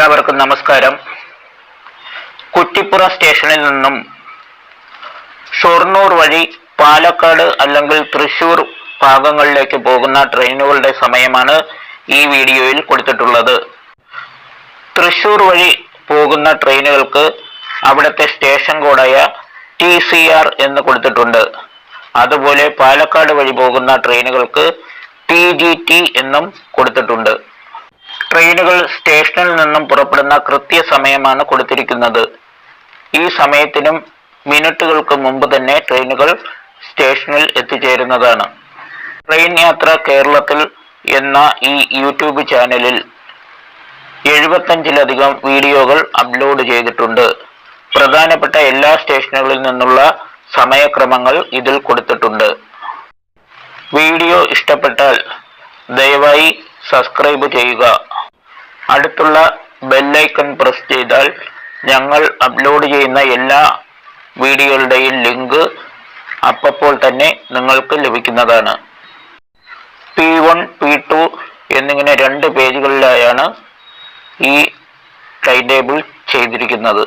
എല്ലാവർക്കും നമസ്കാരം. കുറ്റിപ്പുറ സ്റ്റേഷനിൽ നിന്നും ഷൊർണൂർ വഴി പാലക്കാട് അല്ലെങ്കിൽ തൃശൂർ ഭാഗങ്ങളിലേക്ക് പോകുന്ന ട്രെയിനുകളുടെ സമയമാണ് ഈ വീഡിയോയിൽ കൊടുത്തിട്ടുള്ളത്. തൃശൂർ വഴി പോകുന്ന ട്രെയിനുകൾക്ക് അവിടുത്തെ സ്റ്റേഷൻ കോഡായ ടി സി ആർ എന്ന് കൊടുത്തിട്ടുണ്ട്. അതുപോലെ പാലക്കാട് വഴി പോകുന്ന ട്രെയിനുകൾക്ക് ടി ജി ടി എന്നും കൊടുത്തിട്ടുണ്ട്. ട്രെയിനുകൾ സ്റ്റേഷനിൽ നിന്നും പുറപ്പെടുന്ന കൃത്യസമയമാണ് കൊടുത്തിരിക്കുന്നത്. ഈ സമയത്തിനും മിനിറ്റുകൾക്ക് മുമ്പ് തന്നെ ട്രെയിനുകൾ സ്റ്റേഷനിൽ എത്തിച്ചേരുന്നതാണ്. ട്രെയിൻ യാത്ര കേരളത്തിൽ എന്ന ഈ യൂട്യൂബ് ചാനലിൽ എഴുപത്തഞ്ചിലധികം വീഡിയോകൾ അപ്ലോഡ് ചെയ്തിട്ടുണ്ട്. പ്രധാനപ്പെട്ട എല്ലാ സ്റ്റേഷനുകളിൽ നിന്നുള്ള സമയക്രമങ്ങൾ ഇതിൽ കൊടുത്തിട്ടുണ്ട്. വീഡിയോ ഇഷ്ടപ്പെട്ടാൽ ദയവായി സബ്സ്ക്രൈബ് ചെയ്യുക. അടുത്തുള്ള ബെല്ലൈക്കൺ പ്രസ് ചെയ്താൽ ഞങ്ങൾ അപ്ലോഡ് ചെയ്യുന്ന എല്ലാ വീഡിയോകളുടെയും ലിങ്ക് അപ്പോൾ തന്നെ നിങ്ങൾക്ക് ലഭിക്കുന്നതാണ്. പി വൺ പി ടു എന്നിങ്ങനെ രണ്ട് പേജുകളിലായാണ് ഈ ടൈം ടേബിൾ ചെയ്തിരിക്കുന്നത്.